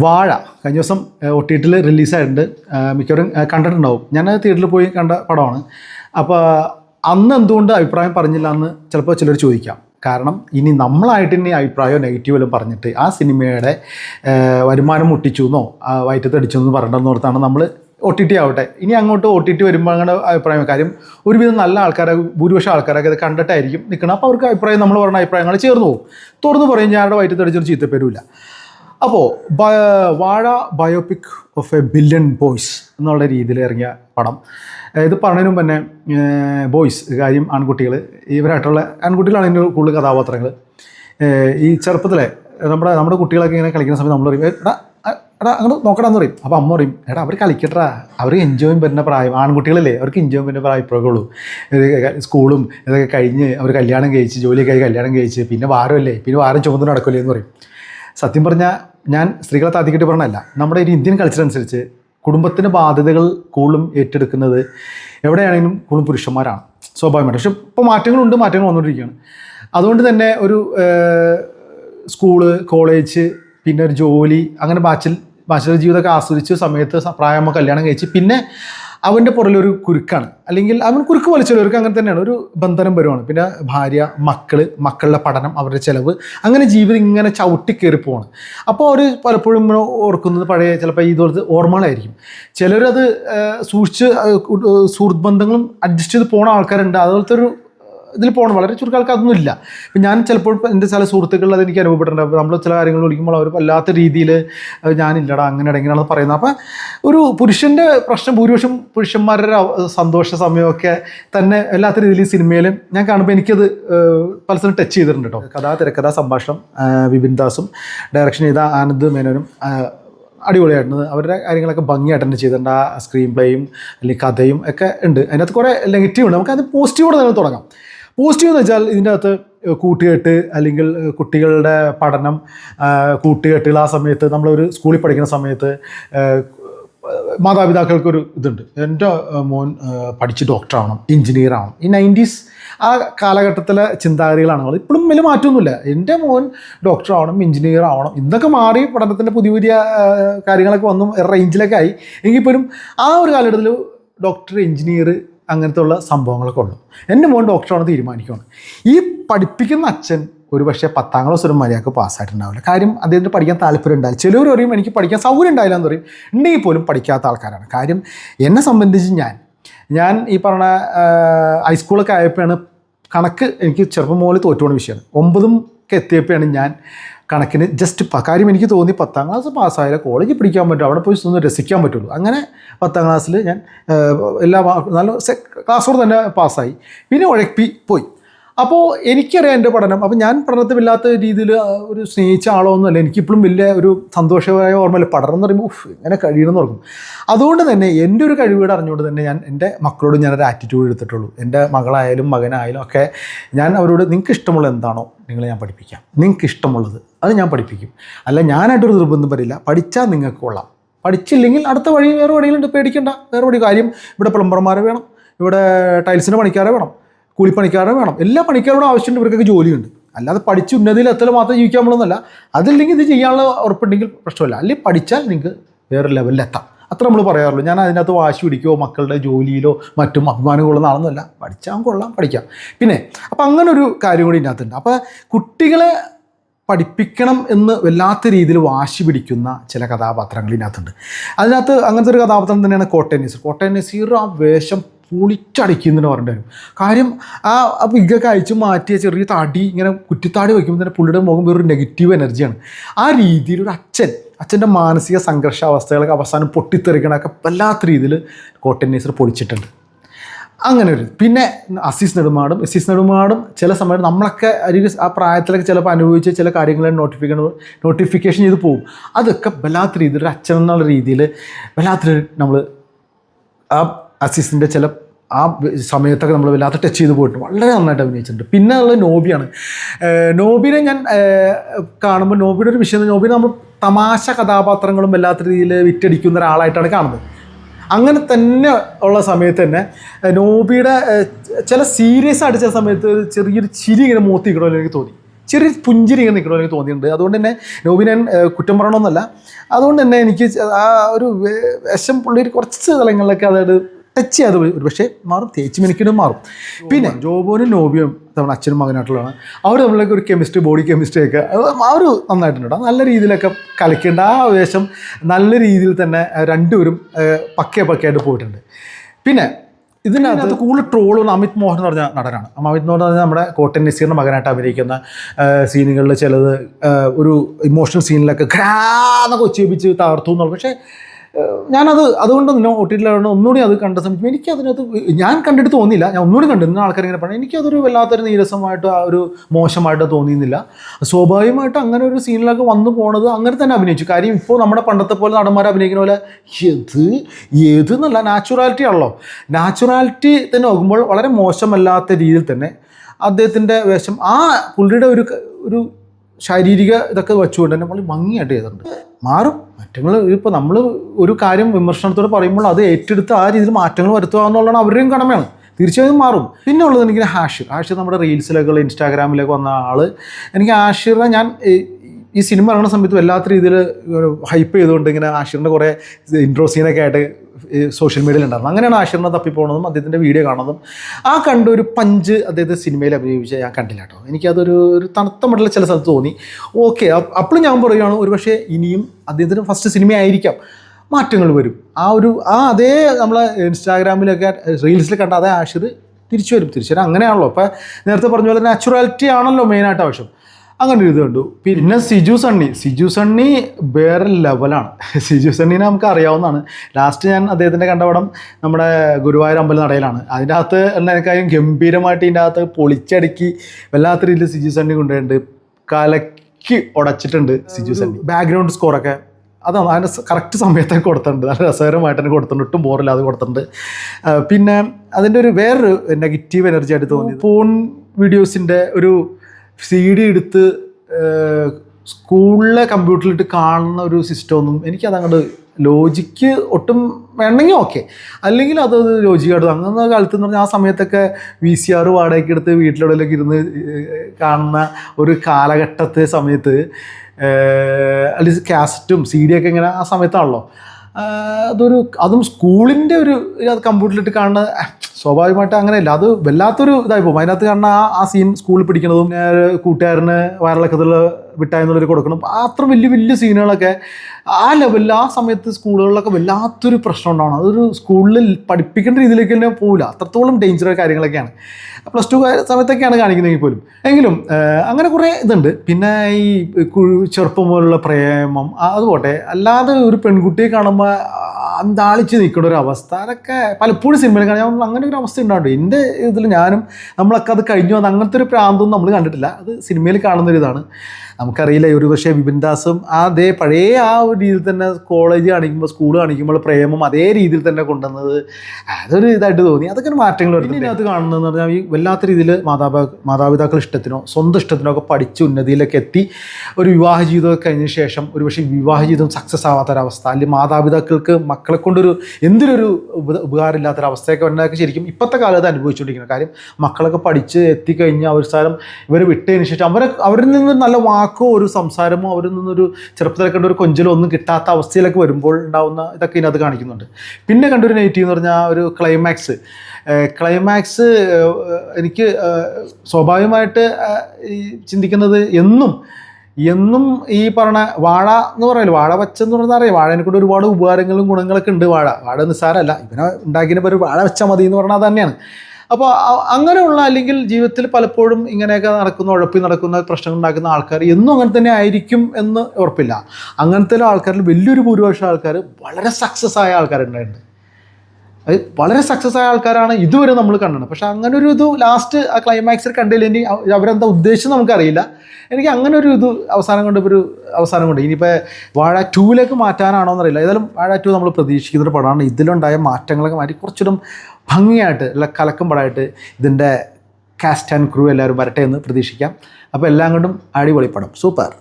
വാഴ കഴിഞ്ഞ ദിവസം ഒ ടി ടിയിൽ റിലീസായിട്ടുണ്ട്. മിക്കവരും കണ്ടിട്ടുണ്ടാവും. ഞാൻ തിയേറ്ററിൽ പോയി കണ്ട പടമാണ്. അപ്പോൾ അന്ന് എന്തുകൊണ്ട് അഭിപ്രായം പറഞ്ഞില്ല എന്ന് ചിലപ്പോൾ ചിലർ ചോദിക്കാം. കാരണം ഇനി നമ്മളായിട്ട് ഇനി അഭിപ്രായമോ നെഗറ്റീവ് പറഞ്ഞിട്ട് ആ സിനിമയുടെ വരുമാനം മുട്ടിച്ചു എന്നോ വയറ്റത്തടിച്ചു എന്ന് പറഞ്ഞിട്ടെന്ന് ഓർത്താണ് നമ്മൾ ഒ ടി ടി ആവട്ടെ. ഇനി അങ്ങോട്ട് ഒ ടി ടി വരുമ്പോൾ അങ്ങനെ അഭിപ്രായം കാര്യം ഒരുവിധം നല്ല ആൾക്കാരെ ഭൂരിപക്ഷം ആൾക്കാരൊക്കെ ഇത് കണ്ടിട്ടായിരിക്കും നിൽക്കണം അപ്പോൾ അവർക്ക് അഭിപ്രായം നമ്മൾ പറഞ്ഞ അഭിപ്രായങ്ങൾ ചേർന്ന് പോകും. തുറന്ന് പറയും ഞാനവിടെ വയറ്റത്തടിച്ചൊരു ചീത്തപ്പേരുമില്ല അപ്പോൾ Vaazha biopic of a billion boys എന്നുള്ള രീതിയിൽ ഇറങ്ങിയ പടം. ഇത് പറഞ്ഞതിന് തന്നെ ബോയ്സ് കാര്യം ആൺകുട്ടികൾ ഇവരായിട്ടുള്ള ആൺകുട്ടികളാണ് ഇതിന്റെ കൂടുതൽ കഥാപാത്രങ്ങൾ ഈ ചെറുപ്പത്തിലെ നമ്മുടെ നമ്മുടെ കുട്ടികളൊക്കെ ഇങ്ങനെ കളിക്കുന്ന സമയത്ത് നമ്മൾ പറയും എടാ എടാ അങ്ങോട്ട് നോക്കടാന്ന് പറയും. അപ്പോൾ അമ്മ പറയും എടാ അവർ കളിക്കട്ടാ അവർ എൻജോയ് പറ്റുന്ന പ്രായം ആൺകുട്ടികളല്ലേ അവർക്ക് എൻജോയ് പറ്റുന്ന പ്രായം ഇപ്പോഴേ ഉള്ളൂ. സ്കൂളും ഇതൊക്കെ കഴിഞ്ഞ് അവർ കല്യാണം കഴിച്ച് ജോലിയൊക്കെ ആയി കല്യാണം കഴിച്ച് പിന്നെ വാരമല്ലേ പിന്നെ വാരം ചുമന്ന് നടക്കില്ലേ എന്ന് പറയും. സത്യം പറഞ്ഞാൽ ഞാൻ സ്ത്രീകളെ താത്തിക്കിട്ട് പറഞ്ഞല്ല. നമ്മുടെ ഒരു ഇന്ത്യൻ കൾച്ചർ അനുസരിച്ച് കുടുംബത്തിന് ബാധ്യതകൾ കൂടുതലും ഏറ്റെടുക്കുന്നത് എവിടെയാണെങ്കിലും കൂടുതലും പുരുഷന്മാരാണ്. സ്വാഭാവികമായിട്ട്. പക്ഷെ ഇപ്പോൾ മാറ്റങ്ങളുണ്ട് മാറ്റങ്ങൾ വന്നുകൊണ്ടിരിക്കുകയാണ് അതുകൊണ്ട് തന്നെ ഒരു സ്കൂൾ കോളേജ് പിന്നെ ഒരു ജോലി അങ്ങനെ ബാച്ചിൽ ബാച്ചിലർ ജീവിതമൊക്കെ ആസ്വദിച്ച് സമയത്ത് പ്രായമാകുമ്പോൾ കല്യാണം കഴിച്ച് പിന്നെ അവന്റെ പുറകിലൊരു കുരുക്കാണ്. അല്ലെങ്കിൽ അവൻ കുരുക്ക് വലിച്ചവർക്ക് അങ്ങനെ തന്നെയാണ്. ഒരു ബന്ധനം വരുവാണ്. പിന്നെ ഭാര്യ മക്കൾ മക്കളുടെ പഠനം അവരുടെ ചിലവ് അങ്ങനെ ജീവിതം ഇങ്ങനെ ചവിട്ടി കയറി പോവാണ്. അപ്പോൾ അവർ പലപ്പോഴും ഓർക്കുന്നത് പഴയ ചിലപ്പോൾ ഇതുപോലത്തെ ഓർമ്മകളായിരിക്കും. ചിലരത് സൂക്ഷിച്ച് സുഹൃത്ത് ബന്ധങ്ങളും അഡ്ജസ്റ്റ് ചെയ്ത് പോണ ആൾക്കാരുണ്ട്. അതുപോലത്തെ ഒരു ഇതിൽ പോകണം. വളരെ ചുരുക്കം അതൊന്നും ഇല്ല ഇപ്പം ഞാൻ ചിലപ്പോൾ എന്റെ ചില സുഹൃത്തുക്കളിൽ അത് എനിക്ക് അനുഭവപ്പെട്ടിട്ടുണ്ട്. നമ്മൾ ചില കാര്യങ്ങൾ വിളിക്കുമ്പോൾ അവർ വല്ലാത്ത രീതിയിൽ ഞാനില്ലടാ അങ്ങനെ ഇങ്ങനെയാണെന്ന് പറയുന്നത്. അപ്പം ഒരു പുരുഷന്റെ പ്രശ്നം ഭൂരിപക്ഷം പുരുഷന്മാരുടെ സന്തോഷ സമയമൊക്കെ തന്നെ വല്ലാത്ത രീതിയിൽ സിനിമയിലും ഞാൻ കാണുമ്പോൾ എനിക്കത് പലസ്ഥലം ടച്ച് ചെയ്തിട്ടുണ്ട് കേട്ടോ. കഥാ തിരക്കഥാ സംഭാഷണം വിപിൻ ദാസും ഡയറക്ഷൻ ചെയ്ത ആനന്ദ് മേനോനും അടിപൊളിയായിട്ടുണ്ട്. അവരുടെ കാര്യങ്ങളൊക്കെ ഭംഗിയായിട്ട് തന്നെ ചെയ്തിട്ടുണ്ട്. ആ സ്ക്രീൻ പ്ലേയും അല്ലെങ്കിൽ കഥയും ഒക്കെ ഉണ്ട്. അതിനകത്ത് കുറേ നെഗറ്റീവ് ഉണ്ട്. നമുക്കത് പോസിറ്റീവോടെ തന്നെ തുടങ്ങാം. പോസിറ്റീവ് എന്ന് വെച്ചാൽ ഇതിന്റെ അകത്ത് കൂട്ടുകെട്ട് അല്ലെങ്കിൽ കുട്ടികളുടെ പഠനം കൂട്ടുകെട്ടുകൾ ആ സമയത്ത് നമ്മളൊരു സ്കൂളിൽ പഠിക്കുന്ന സമയത്ത് മാതാപിതാക്കൾക്കൊരു ഇതുണ്ട്. എന്റെ മോൻ പഠിച്ച് ഡോക്ടറാവണം എഞ്ചിനീയർ ആവണം ഈ നയന്റീസ് ആ കാലഘട്ടത്തിലെ ചിന്താഗതികളാണ് ഇപ്പോഴും വലിയ മാറ്റമൊന്നുമില്ല. എന്റെ മോൻ ഡോക്ടർ ആവണം എഞ്ചിനീയർ ആവണം ഇന്നൊക്കെ മാറി പഠനത്തിന്റെ പുതിയ പുതിയ കാര്യങ്ങളൊക്കെ വന്നു റേഞ്ചിലൊക്കെ ആയി. എങ്കിൽ പോലും ആ ഒരു കാലഘട്ടത്തിൽ ഡോക്ടർ എഞ്ചിനീയർ അങ്ങനത്തെ ഉള്ള സംഭവങ്ങളൊക്കെ ഉള്ളൂ. എന്റെ മോൻ ഡോക്ടറാണ് തീരുമാനിക്കുകയാണ് ഈ പഠിപ്പിക്കുന്ന അച്ഛൻ ഒരു പക്ഷേ പത്താം ക്ലാസ് ഒരു മര്യാദയ്ക്ക് പാസ്സായിട്ടുണ്ടാവില്ല കാര്യം അദ്ദേഹത്തിന് പഠിക്കാൻ താല്പര്യം ഉണ്ടായി ചിലവർ പറയും എനിക്ക് പഠിക്കാൻ സൗകര്യം ഉണ്ടായില്ല എന്ന് പറയും. ഉണ്ടെങ്കിൽ പോലും പഠിക്കാത്ത ആൾക്കാരാണ്. കാര്യം എന്നെ സംബന്ധിച്ച് ഞാൻ ഞാൻ ഈ പറഞ്ഞ ഹൈസ്കൂളൊക്കെ ആയപ്പോഴാണ് കണക്ക് എനിക്ക് ചെറുപ്പം മുതൽ തോറ്റുപോണ വിഷയമാണ്. ഒമ്പതും എത്തിയപ്പോഴാണ് ഞാൻ കണക്കിന് ജസ്റ്റ് കാര്യം എനിക്ക് തോന്നി പത്താം ക്ലാസ് പാസ്സായാലും കോളേജിൽ പിടിക്കാൻ പറ്റും അവിടെ പോയി ഒന്ന് രസിക്കാൻ പറ്റുള്ളൂ. അങ്ങനെ പത്താം ക്ലാസ്സിൽ ഞാൻ എല്ലാ നല്ല ക്ലാസ്സോട് തന്നെ പാസ്സായി. പിന്നെ ഉഴപ്പി പോയി. അപ്പോൾ എനിക്കറിയാം എന്റെ പഠനം. അപ്പോൾ ഞാൻ പഠനത്തിലില്ലാത്ത രീതിയിൽ ഒരു സ്നേഹിച്ച ആളോ ഒന്നുമല്ല എനിക്കിപ്പോഴും വലിയ ഒരു സന്തോഷകരമായ ഓർമ്മയില്ല. പഠനം എന്ന് പറയുമ്പോൾ ഉഫ് ഇങ്ങനെ കഴിയണമെന്ന് ഓർക്കും. അതുകൊണ്ട് തന്നെ എന്റെ ഒരു കഴിവുകൾ അറിഞ്ഞുകൊണ്ട് തന്നെ ഞാൻ എന്റെ മക്കളോട് ഞാനൊരു ആറ്റിറ്റ്യൂഡ് എടുത്തിട്ടുള്ളൂ. എന്റെ മകളായാലും മകനായാലും ഒക്കെ ഞാൻ അവരോട് നിങ്ങൾക്ക് ഇഷ്ടമുള്ള എന്താണോ നിങ്ങളെ ഞാൻ പഠിപ്പിക്കാം. നിങ്ങൾക്ക് ഇഷ്ടമുള്ളത് അത് ഞാൻ പഠിപ്പിക്കും. അല്ല ഞാനായിട്ടൊരു നിർബന്ധം വരില്ല പഠിച്ചാൽ നിങ്ങൾക്ക് കൊള്ളാം. പഠിച്ചില്ലെങ്കിൽ അടുത്ത വഴി വേറെ വഴിയിലുണ്ട് പേടിക്കണ്ട. വേറെ വഴി കാര്യം. ഇവിടെ പ്ലംബർമാരെ വേണം. ഇവിടെ ടൈൽസിന്റെ പണിക്കാരെ വേണം. കൂലിപ്പണിക്കാരെ വേണം. എല്ലാ പണിക്കാരോടും ആവശ്യമുണ്ട് ഇവർക്കൊക്കെ ജോലിയുണ്ട്. അല്ലാതെ പഠിച്ച് ഉന്നതിയിൽ എത്തൽ മാത്രം ജീവിക്കാൻ പോകുന്നതല്ല അതില്ലെങ്കിൽ ഇത് ചെയ്യാനുള്ള ഉറപ്പുണ്ടെങ്കിൽ പ്രശ്നമില്ല. അല്ലെങ്കിൽ പഠിച്ചാൽ നിങ്ങൾക്ക് വേറെ ലെവലിൽ എത്താം. അത്ര നമ്മൾ പറയാറുള്ളൂ. ഞാൻ അതിനകത്ത് വാശി പിടിക്കുകയോ മക്കളുടെ ജോലിയിലോ മറ്റും അഭിമാനം കൊള്ളുന്ന ആളൊന്നുമല്ല. പഠിച്ചാൽ കൊള്ളാം പഠിക്കാം. പിന്നെ അപ്പോൾ അങ്ങനെ ഒരു കാര്യം കൂടി ഇതിനകത്തുണ്ട്. അപ്പോൾ കുട്ടികളെ പഠിപ്പിക്കണം എന്ന് വല്ലാത്ത രീതിയിൽ വാശി പിടിക്കുന്ന ചില കഥാപാത്രങ്ങൾ ഇതിനകത്തുണ്ട്. അതിനകത്ത് അങ്ങനത്തെ ഒരു കഥാപാത്രം തന്നെയാണ് കോട്ടയം നസീർ കോട്ടയം നസീർ ആ വേഷം പൊളിച്ചടിക്കുന്നതിന് പറഞ്ഞിട്ട് വരും. കാര്യം ആ വിഗൊക്കെ അയച്ചു മാറ്റിയ ചെറിയ തടി ഇങ്ങനെ കുറ്റിത്താടി വയ്ക്കുമ്പോൾ തന്നെ പുള്ളിയുടെ മുഖം വേറൊരു നെഗറ്റീവ് എനർജിയാണ് ആ രീതിയിൽ ഒരു അച്ഛൻ അച്ഛന്റെ മാനസിക സംഘർഷാവസ്ഥകളൊക്കെ അവസാനം പൊട്ടിത്തെറിക്കണമൊക്കെ വല്ലാത്ത രീതിയിൽ കോട്ടയം നസീർ പൊളിച്ചിട്ടുണ്ട്. അങ്ങനെ ഒരു പിന്നെ അസീസ് നെടുമാടും അസീസ് നെടുമാടും ചില സമയത്ത് നമ്മളൊക്കെ അരികെ ആ പ്രായത്തിലൊക്കെ ചിലപ്പോൾ അനുഭവിച്ച ചില കാര്യങ്ങളെ നോട്ടിഫിക്കേഷൻ നോട്ടിഫിക്കേഷൻ ചെയ്ത് പോകും. അതൊക്കെ വല്ലാത്ത രീതിയിൽ ഒരു അച്ഛൻ എന്നുള്ള രീതിയിൽ വല്ലാത്തൊരു നമ്മൾ ആ അസീസിന്റെ ചില ആ സമയത്തൊക്കെ നമ്മൾ വല്ലാത്ത ടച്ച് ചെയ്ത് പോയിട്ട് വളരെ നന്നായിട്ട് അഭിനയിച്ചിട്ടുണ്ട്. പിന്നെ ഉള്ളത് നോബിയാണ്. നോബിനെ ഞാൻ കാണുമ്പോൾ നോബിയുടെ ഒരു വിഷയം നോബിനെ നമ്മൾ തമാശ കഥാപാത്രങ്ങളും വല്ലാത്ത രീതിയിൽ വിറ്റടിക്കുന്ന ഒരാളായിട്ടാണ് കാണുന്നത്. അങ്ങനെ തന്നെ ഉള്ള സമയത്ത് തന്നെ നോബിയുടെ ചില സീരിയസ് ആയിട്ട് ചില സമയത്ത് ചെറിയൊരു ചിരി ഇങ്ങനെ മൂത്തി മൂത്തിക്കണമെന്ന് എനിക്ക് തോന്നി. ചെറിയ പുഞ്ചിരി ഇങ്ങനെ നിൽക്കണമെന്ന് എനിക്ക് തോന്നിയിട്ടുണ്ട്. അതുകൊണ്ട് തന്നെ നോബി ഞാൻ കുറ്റം പറയണമെന്നല്ല അതുകൊണ്ട് തന്നെ എനിക്ക് ആ ഒരു വിഷം പുള്ളി കുറച്ച് സ്ഥലങ്ങളിലൊക്കെ അതായത് ടച്ച് ചെയ്യാതെ ഒരു പക്ഷേ മാറും. തേച്ച് മിനിക്കിടും മാറും. പിന്നെ ജോബോനും നോബിയും നമ്മുടെ അച്ഛനും മകനായിട്ടുള്ളതാണ്. അവർ നമ്മളൊക്കെ ഒരു കെമിസ്ട്രി ബോഡി കെമിസ്ട്രി ഒക്കെ അവർ നന്നായിട്ടുണ്ട്. നല്ല രീതിയിലൊക്കെ കളിക്കേണ്ട ആ വേഷം നല്ല രീതിയിൽ തന്നെ രണ്ടുപേരും പക്കേ പക്കയായിട്ട് പോയിട്ടുണ്ട്. പിന്നെ ഇതിനകത്ത് കൂടുതൽ ട്രോളുള്ള അമിത് മോഹൻ എന്ന് പറഞ്ഞ നടനാണ്. അമിത് മോഹൻ എന്ന് പറഞ്ഞാൽ നമ്മുടെ കോട്ടൻ നസീറിന്റെ മകനായിട്ട് അഭിനയിക്കുന്ന സീനുകളിൽ ചിലത് ഒരു ഇമോഷണൽ സീനിലൊക്കെ ഘാന്നൊക്കെ ഒച്ചേപ്പിച്ച് തകർത്തു എന്നുള്ളത് പക്ഷേ ഞാനത് അതുകൊണ്ട് നിന്നെ ഒട്ടിട്ടില്ല ഒന്നുകൂടി അത് കണ്ട സമയത്ത് എനിക്ക് അതിനകത്ത് ഞാൻ കണ്ടിട്ട് തോന്നിയില്ല. ഞാൻ ഒന്നുകൂടി കണ്ടു ഇന്ന ആൾക്കാർ ഇങ്ങനെ പറഞ്ഞു. എനിക്കതൊരു വല്ലാത്തൊരു നീരസമായിട്ട് ആ ഒരു മോശമായിട്ട് തോന്നിയിരുന്നില്ല. സ്വാഭാവികമായിട്ട് അങ്ങനെ ഒരു സീനിലൊക്കെ വന്നു പോണത് അങ്ങനെ തന്നെ അഭിനയിച്ചു. കാര്യം ഇപ്പോൾ നമ്മുടെ പണ്ടത്തെ പോലെ നടന്മാർ അഭിനയിക്കുന്ന പോലെ ഏത് ഏത് എന്നല്ല നാച്ചുറാലിറ്റി ആണല്ലോ. നാച്ചുറാലിറ്റി തന്നെ നോക്കുമ്പോൾ വളരെ മോശമല്ലാത്ത രീതിയിൽ തന്നെ അദ്ദേഹത്തിന്റെ വേഷം ആ പുള്ളിയുടെ ഒരു ഒരു ശാരീരിക ഇതൊക്കെ വെച്ചുകൊണ്ട് തന്നെ നമ്മൾ ഭംഗിയായിട്ട് ചെയ്തിട്ടുണ്ട്. മാറും. മാറ്റങ്ങൾ ഇപ്പോൾ നമ്മൾ ഒരു കാര്യം വിമർശനത്തോട് പറയുമ്പോൾ അത് ഏറ്റെടുത്ത് ആ രീതിയിൽ മാറ്റങ്ങൾ വരുത്തുക എന്നുള്ളതാണ് അവരുടെയും കടമയാണ്. തീർച്ചയായും മാറും. പിന്നെ ഉള്ളത് എനിക്ക് ഹാഷിർ. ഹാഷിർ നമ്മുടെ റീൽസിലൊക്കെ ഇൻസ്റ്റാഗ്രാമിലൊക്കെ വന്ന ആൾ എനിക്ക് ഹാഷിറിനെ ഞാൻ ഈ സിനിമ ഇറങ്ങുന്ന സമയത്ത് വല്ലാത്ത രീതിയിൽ ഹൈപ്പ് ചെയ്തുകൊണ്ട് ഇങ്ങനെ ആഷിറിന്റെ കുറേ ഇൻട്രോ സീനൊക്കെ ആയിട്ട് സോഷ്യൽ മീഡിയയിൽ ഉണ്ടായിരുന്നു. അങ്ങനെയാണ് ആഷിറിനെ തപ്പിപ്പോണതും അദ്ദേഹത്തിന്റെ വീഡിയോ കാണുന്നതും. ആ കണ്ട ഒരു പഞ്ച് അദ്ദേഹത്തെ സിനിമയിൽ അഭിനയിച്ച ഞാൻ കണ്ടില്ല കേട്ടോ. എനിക്കതൊരു ഒരു തണുത്ത മട്ടുള്ള ചില സ്ഥലത്ത് തോന്നി. ഓക്കെ അപ്പോഴും ഞാൻ പറയുകയാണ് ഒരു പക്ഷേ ഇനിയും അദ്ദേഹത്തിന് ഫസ്റ്റ് സിനിമ ആയിരിക്കാം. മാറ്റങ്ങൾ വരും. ആ ഒരു ആ അതേ നമ്മളെ ഇൻസ്റ്റാഗ്രാമിലൊക്കെ റീൽസിൽ കണ്ട അതേ ആഷിർ തിരിച്ചു വരും തിരിച്ചു വരും. അങ്ങനെയാണല്ലോ. അപ്പോൾ നേരത്തെ പറഞ്ഞ പോലെ നാച്ചുറാലിറ്റി ആണല്ലോ മെയിനായിട്ട് ആവശ്യം. അങ്ങനെ ഒരു ഇത് കണ്ടു. പിന്നെ സിജു സണ്ണി. സിജു സണ്ണി വേറെ ലെവലാണ് സിജു സണ്ണിനെ നമുക്ക് അറിയാവുന്നതാണ്. ലാസ്റ്റ് ഞാൻ അദ്ദേഹത്തിന്റെ കണ്ട പടം നമ്മുടെ ഗുരുവായൂർ അമ്പല നടയിലാണ്. അതിന്റെ അകത്ത് കാര്യം? ഗംഭീരമായിട്ട് ഇതിന്റെ അകത്ത് പൊളിച്ചടുക്കി വല്ലാത്ത രീതിയിൽ സിജു സണ്ണി കൊണ്ടുപോയിട്ടുണ്ട് കലക്കി ഉടച്ചിട്ടുണ്ട് സിജു സണ്ണി. ബാക്ക്ഗ്രൗണ്ട് സ്കോറൊക്കെ അതാണ് അതിന്റെ കറക്റ്റ് സമയത്തൊക്കെ കൊടുത്തിട്ടുണ്ട്. നല്ല രസകരമായിട്ട് തന്നെ കൊടുത്തിട്ടുണ്ട്. ഒട്ടും ബോറില്ലാതെ കൊടുത്തിട്ടുണ്ട്. പിന്നെ അതിന്റെ ഒരു വേറൊരു നെഗറ്റീവ് എനർജി ആയിട്ട് തോന്നി ഫോൺ വീഡിയോസിന്റെ ഒരു സി ഡി എടുത്ത് സ്കൂളിലെ കമ്പ്യൂട്ടറിലിട്ട് കാണുന്ന ഒരു സിസ്റ്റം ഒന്നും എനിക്കത് അങ്ങോട്ട് ലോജിക്ക് ഒട്ടും വേണമെങ്കിൽ ഓക്കെ അല്ലെങ്കിൽ അത് ലോജിക്കായിട്ട് അങ്ങനെ കാലത്ത് എന്ന് പറഞ്ഞാൽ ആ സമയത്തൊക്കെ വി സി ആർ വാടകയ്ക്ക് എടുത്ത് വീട്ടിലെവിടെയൊക്കെ ഇരുന്ന് കാണുന്ന ഒരു കാലഘട്ടത്തെ സമയത്ത് അല്ലെങ്കിൽ കാസറ്റും സി ഡി ഒക്കെ ഇങ്ങനെ ആ സമയത്താണല്ലോ. അതൊരു അതും സ്കൂളിന്റെ ഒരു കമ്പ്യൂട്ടറിലിട്ട് കാണുന്ന സ്വാഭാവികമായിട്ട് അങ്ങനെയല്ല. അത് വല്ലാത്തൊരു ഇതായി പോകും അതിനകത്ത് കാണുന്ന ആ ആ സീൻ സ്കൂളിൽ പിടിക്കുന്നതും കൂട്ടുകാരന് വയറിളക്കത്തുള്ള വിട്ടായെന്നുള്ളൊരു കൊടുക്കണം. അത്ര വലിയ വലിയ സീനുകളൊക്കെ ആ ലെവലിൽ ആ സമയത്ത് സ്കൂളുകളിലൊക്കെ വല്ലാത്തൊരു പ്രശ്നം ഉണ്ടാവണം അതൊരു സ്കൂളിൽ പഠിപ്പിക്കേണ്ട രീതിയിലേക്ക് തന്നെ പോകില്ല അത്രത്തോളം ഡേഞ്ചർ കാര്യങ്ങളൊക്കെയാണ്. പ്ലസ് ടു സമയത്തൊക്കെയാണ് കാണിക്കുന്നതെങ്കിൽ പോലും. എങ്കിലും അങ്ങനെ കുറേ ഇതുണ്ട്. പിന്നെ ഈ ചെറുപ്പം പോലുള്ള പ്രേമം അതുപോട്ടെ അത് പോട്ടെ. അല്ലാതെ ഒരു പെൺകുട്ടിയെ കാണുമ്പോൾ അന്താളിച്ച് നിൽക്കുന്ന ഒരു അവസ്ഥ. അതൊക്കെ പലപ്പോഴും സിനിമയിൽ കാണാൻ അങ്ങനെ ഒരു അവസ്ഥ ഉണ്ടാവും എന്റെ ഇതിൽ ഞാനും നമ്മളൊക്കെ അത് കഴിഞ്ഞു. വന്ന അങ്ങനത്തെ ഒരു പ്രാന്തൊന്നും നമ്മൾ കണ്ടിട്ടില്ല. അത് സിനിമയിൽ കാണുന്ന ഒരു ഇതാണ്. നമുക്കറിയില്ല ഒരു പക്ഷേ വിപിൻ ദാസും ആ അതേ പഴയ ആ ഒരു രീതിയിൽ തന്നെ കോളേജ് കാണിക്കുമ്പോൾ സ്കൂൾ കാണിക്കുമ്പോൾ പ്രേമം അതേ രീതിയിൽ തന്നെ കൊണ്ടുവന്നത്. അതൊരു ഇതായിട്ട് തോന്നി. അതൊക്കെ ഒരു മാറ്റങ്ങൾ വരുന്നത് ഇതിനകത്ത് കാണുന്നതെന്ന് പറഞ്ഞാൽ ഈ വല്ലാത്ത രീതിയിൽ മാതാപിതാ മാതാപിതാക്കൾ ഇഷ്ടത്തിനോ സ്വന്തം ഇഷ്ടത്തിനോ ഒക്കെ പഠിച്ച് ഉന്നതിയിലൊക്കെ എത്തി ഒരു വിവാഹ ജീവിതമൊക്കെ കഴിഞ്ഞ ശേഷം ഒരു പക്ഷേ വിവാഹ ജീവിതം സക്സസ് ആവാത്തൊരവസ്ഥ. അല്ലെങ്കിൽ മാതാപിതാക്കൾക്ക് മക്കളെ കൊണ്ടൊരു എന്തിനൊരു ഉപ ഉപകാരമില്ലാത്തൊരവസ്ഥയൊക്കെ ഉണ്ടാക്കി ശരിക്കും ഇപ്പോഴത്തെ കാലത്ത് അനുഭവിച്ചുകൊണ്ടിരിക്കുന്നത് കാര്യം മക്കളൊക്കെ പഠിച്ച് എത്തിക്കഴിഞ്ഞ് സ്ഥലം ഇവർ വിട്ടതിന് ശേഷം അവരെ അവരിൽ നിന്ന് നല്ല വാക്കോ ഒരു സംസാരമോ അവരിൽ നിന്നൊരു കണ്ട ഒരു കൊഞ്ചലോ ഒന്നും കിട്ടാത്ത അവസ്ഥയിലൊക്കെ വരുമ്പോൾ ഉണ്ടാവുന്ന ഇതൊക്കെ ഇതിനകത്ത് കാണിക്കുന്നുണ്ട്. പിന്നെ കണ്ടൊരു നെഗറ്റീവ് എന്ന് പറഞ്ഞാൽ ഒരു ക്ലൈമാക്സ് ക്ലൈമാക്സ് എനിക്ക് സ്വാഭാവികമായിട്ട് ചിന്തിക്കുന്നത് എന്നും എന്നും ഈ പറഞ്ഞ വാഴ എന്ന് പറഞ്ഞാൽ വാഴ വെച്ചെന്ന് പറഞ്ഞാൽ അറിയാം? വാഴനെ കൊണ്ട് ഒരുപാട് ഉപകാരങ്ങളും ഗുണങ്ങളൊക്കെ ഉണ്ട് വാഴ. വാഴ നിസ്സാരമല്ല. ഇവനെ ഉണ്ടാക്കിയപ്പോൾ ഒരു വാഴ വെച്ചാൽ മതി എന്ന് പറഞ്ഞാൽ തന്നെയാണ്. അപ്പോൾ അങ്ങനെയുള്ള അല്ലെങ്കിൽ ജീവിതത്തിൽ പലപ്പോഴും ഇങ്ങനെയൊക്കെ നടക്കുന്ന ഉഴപ്പി നടക്കുന്ന പ്രശ്നങ്ങൾ ഉണ്ടാക്കുന്ന ആൾക്കാർ എന്നും അങ്ങനെ തന്നെ ആയിരിക്കും എന്ന് ഉറപ്പില്ല. അങ്ങനത്തെ ആൾക്കാരിൽ വലിയൊരു ഭൂരിപക്ഷം ആൾക്കാർ വളരെ സക്സസ് ആയ ആൾക്കാരുണ്ടായിട്ടുണ്ട്. അത് വളരെ സക്സസ് ആയ ആൾക്കാരാണ് ഇതുവരെ നമ്മൾ കണ്ടത്. പക്ഷെ അങ്ങനെ ഒരു ഇത് ലാസ്റ്റ് ആ ക്ലൈമാക്സിൽ കണ്ടില്ലെങ്കിൽ അവ- അവരെന്താ ഉദ്ദേശിച്ചത് നമുക്കറിയില്ല. എനിക്ക് അങ്ങനെ ഒരു ഇത് അവസാനം കൊണ്ട് ഒരു അവസാനം കൊണ്ട്. ഇനിയിപ്പോൾ വാഴ ടൂവിലേക്ക് മാറ്റാനാണോ എന്നറിയില്ല. ഏതായാലും വാഴ ടു നമ്മൾ പ്രതീക്ഷിക്കുന്ന ഒരു പടമാണ്. ഇതിലുണ്ടായ മാറ്റങ്ങളൊക്കെ മാറ്റി കുറച്ചുകൂടെ ഭംഗിയായിട്ട് അല്ല കലക്കം പടമായിട്ട് ഇതിന്റെ കാസ്റ്റ് ആൻഡ് ക്രൂ എല്ലാവരും വരട്ടെ എന്ന് പ്രതീക്ഷിക്കാം. അപ്പോൾ എല്ലാം കൊണ്ടും അടിപൊളി പടം. സൂപ്പർ.